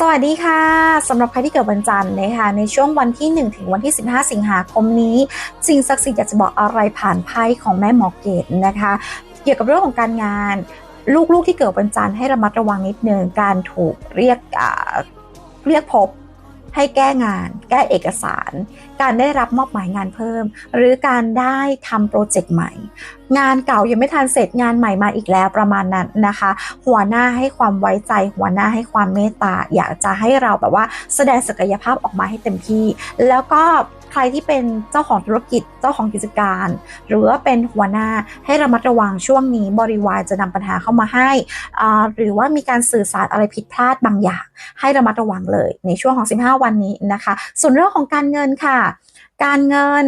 สวัสดีค่ะสำหรับใครที่เกิดวันจันทร์นะคะในช่วงวันที่ 1 ถึงวันที่ 15 สิงหาคมนี้สิ่งศักดิ์สิทธิ์อยากจะบอกอะไรผ่านไพ่ของแม่หมอเกตนะคะ เกี่ยวกับเรื่องของการงาน ลูกๆที่เกิดวันจันทร์ให้ระมัดระวังนิดนึงการถูกเรียกเรียกพบ ให้แก้งาน แก้เอกสาร การได้รับมอบหมายงานเพิ่ม หรือการได้ทำโปรเจกต์ใหม่ งานเก่ายังไม่ทันเสร็จงานใหม่มาอีกแล้วประมาณนั้นนะคะ หัวหน้าให้ความไว้ใจ หัวหน้าให้ความเมตตาอยากจะให้เราแบบว่าแสดงศักยภาพออกมาให้เต็มที่ แล้วก็ รที่เป็นเจ้าของธุรกิจเจ้าของกิจการ หรือว่าเป็นหัวหน้าให้ระมัดระวังช่วงนี้บริวารจะนำปัญหาเข้ามาให้ หรือว่ามีการสื่อสารอะไรผิดพลาดบางอย่าง ให้ระมัดระวังเลยในช่วงของ 15 วันนี้นะคะ ส่วนเรื่องของการเงินค่ะการเงิน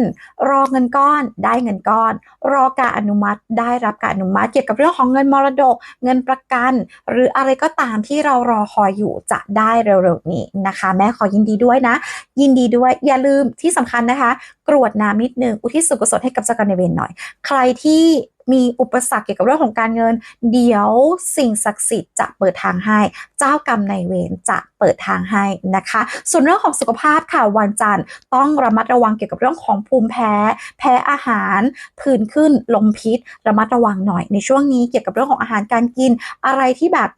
รอเงินก้อนได้เงินก้อน รอการอนุมัติได้รับการอนุมัติ เกี่ยวกับเรื่องของเงินมรดก เงินประกัน หรืออะไรก็ตามที่เรารอคอยอยู่จะได้เร็วๆนี้นะคะ แม่ขอยินดีด้วยนะ ยินดีด้วยอย่าลืมที่สำคัญนะคะ กรวดน้ำนิดนึงอุทิศส่วนกุศลให้กับเจ้ากรรมนายเวรหน่อย ใครที่มีอุปสรรคเกี่ยวกับเรื่องของการเงิน เดี๋ยวสิ่งศักดิ์สิทธิ์จะเปิดทางให้ เจ้ากรรมนายเวรจะเปิดทางให้นะคะ ส่วนเรื่องของสุขภาพค่ะวันจันทร์ต้องระมัดระวังเกี่ยวกับเรื่องของภูมิแพ้ แพ้อาหารผื่นขึ้นลมพิษ ระมัดระวังหน่อยในช่วงนี้เกี่ยวกับเรื่องของอาหารการกิน อะไรที่แบบ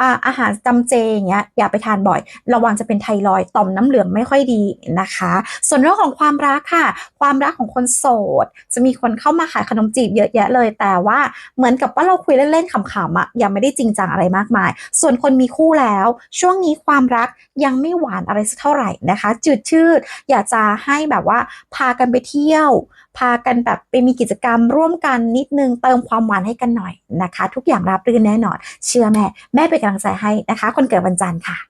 อาอาหารจำเจอย่างเงี้ยอย่าไปทานบ่อย ระวังจะเป็นไทรอยต่อมน้ำเหลืองไม่ค่อยดีนะคะ ส่วนเรื่องของความรักค่ะ ความรักของคนโสด จะมีคนเข้ามาขายขนมจีบเยอะแยะเลย แต่ว่าเหมือนกับว่าเราคุยเล่นๆขำๆอะยังไม่ได้จริงจังอะไรมากมาย ส่วนคนมีคู่แล้ว ช่วงนี้ความรักยังไม่หวานอะไรสักเท่าไหร่นะคะจืดชืดอยากจะให้แบบว่าพากันไปเที่ยว พากันแบบไปมีกิจกรรมร่วมกันนิดนึงเติมความหวานให้กันหน่อยนะคะ ทุกอย่างราบรื่นแน่นอน เชื่อแม่ แม่เป็นกำลังใจให้นะคะ คนเกิดวันจันทร์ค่ะ